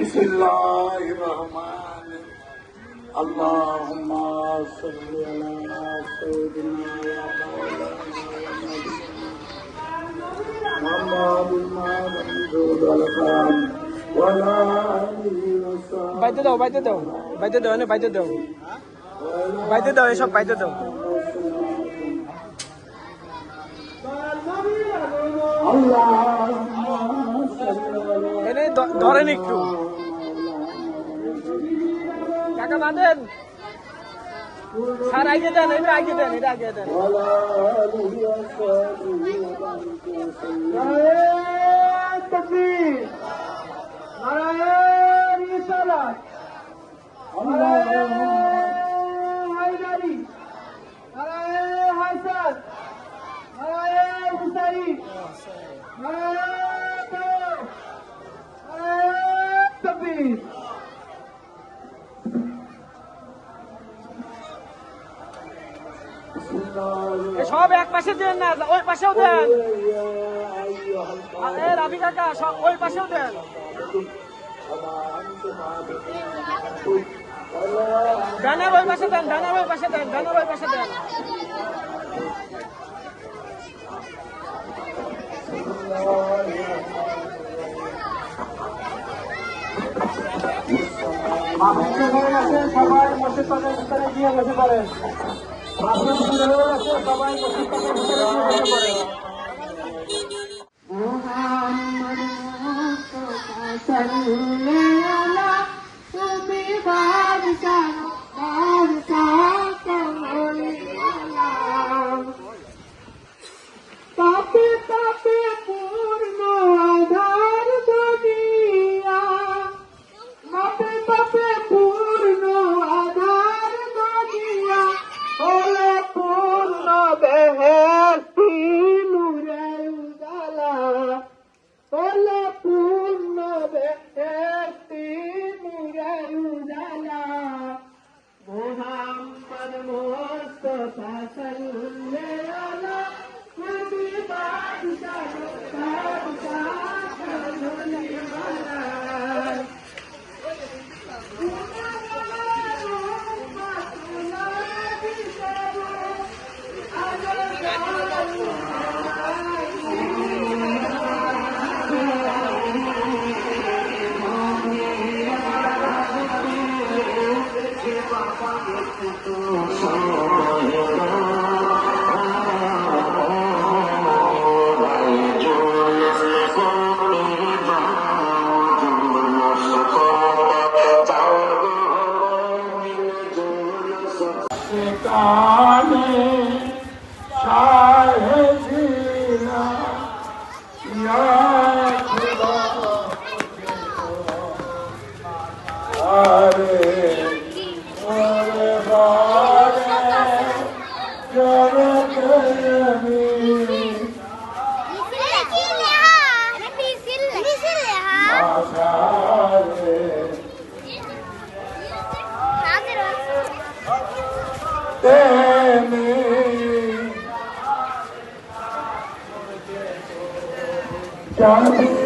بسم الله الرحمن اللهم صل على سيدنا يا مولانا محمد المعبود والكرام ولا آله وصحبه বাইতে দাও বাইতে দাও বাইতে দাও এনে বাইতে দাও বাইতে দাও এসব বাইতে দাও ধরেন একটু। টাকা বাঁধেন। স্যার আগে দেন এটা আগে দেন এটা আগে দেন। সব এক পাশে দেন না, ওই পাশেও দেন। রাবি কাকা, সব ওই পাশেও দেন। ডানার ওই পাশে দেন ডানার ওই পাশে দেন ডানার ওই পাশে দেন। সবাই মসজিদ পাশে গিয়ে বসে পারেন পড়েন মোহাম্মদ I'm. তেনে জানি